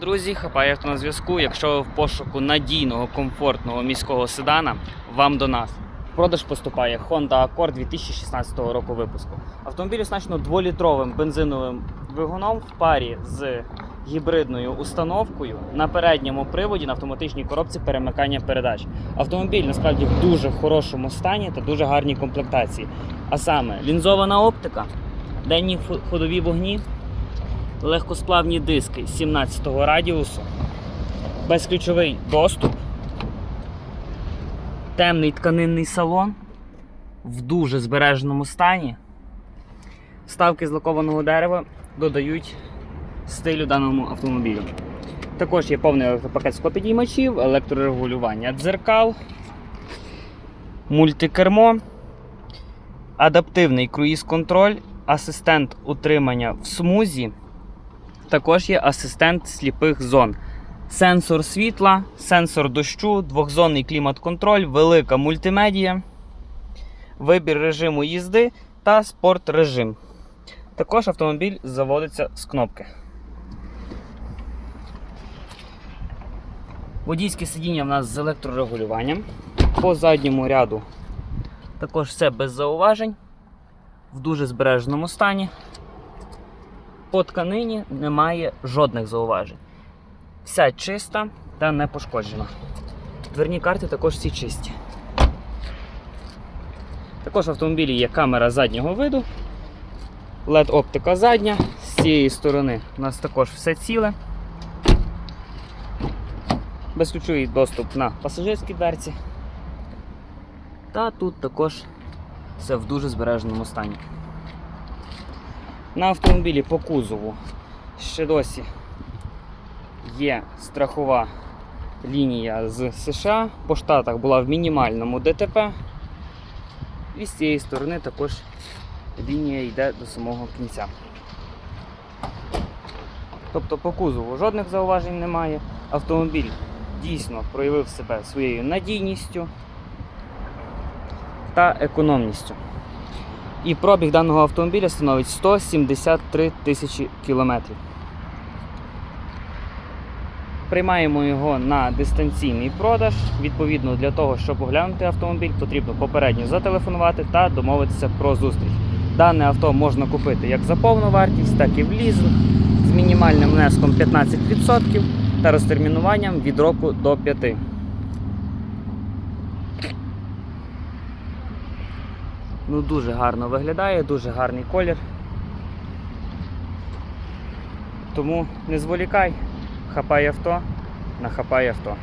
Друзі, хапає авто на зв'язку. Якщо ви в пошуку надійного, комфортного міського седана, вам до нас. В продаж поступає Honda Accord 2016 року випуску. Автомобіль оснащено 2-літровим бензиновим двигуном в парі з гібридною установкою на передньому приводі на автоматичній коробці перемикання передач. Автомобіль насправді в дуже хорошому стані та дуже гарній комплектації. А саме лінзована оптика, денні ходові вогні, легкосплавні диски 17-го радіусу, безключовий доступ, темний тканинний салон в дуже збереженому стані. Вставки з лакованого дерева додають стилю даному автомобілю. Також є повний електропакет склопідіймачів, електрорегулювання дзеркал, мультикермо, адаптивний круїз-контроль, асистент утримання в смузі. Також є асистент сліпих зон. Сенсор світла, сенсор дощу, двохзонний клімат-контроль, велика мультимедія, вибір режиму їзди та спорт режим. Також автомобіль заводиться з кнопки. Водійське сидіння в нас з електрорегулюванням. По задньому ряду також все без зауважень, в дуже збереженому стані. По тканині немає жодних зауважень. Вся чиста та не пошкоджена. Дверні карти також всі чисті. Також в автомобілі є камера заднього виду, LED оптика задня. З цієї сторони у нас також все ціле. Безключовий доступ на пасажирській дверці. Та тут також все в дуже збереженому стані. На автомобілі по кузову ще досі є страхова лінія з США. По штатах була в мінімальному ДТП. І з цієї сторони також лінія йде до самого кінця. Тобто по кузову жодних зауважень немає. Автомобіль дійсно проявив себе своєю надійністю та економністю. І пробіг даного автомобіля становить 173 тисячі кілометрів. Приймаємо його на дистанційний продаж. Відповідно, для того, щоб оглянути автомобіль, потрібно попередньо зателефонувати та домовитися про зустріч. Дане авто можна купити як за повну вартість, так і в лізинг з мінімальним внеском 15% та розтермінуванням від року до 5. Ну, дуже гарно виглядає, дуже гарний колір. Тому не зволікай, хапай авто, нахапай авто.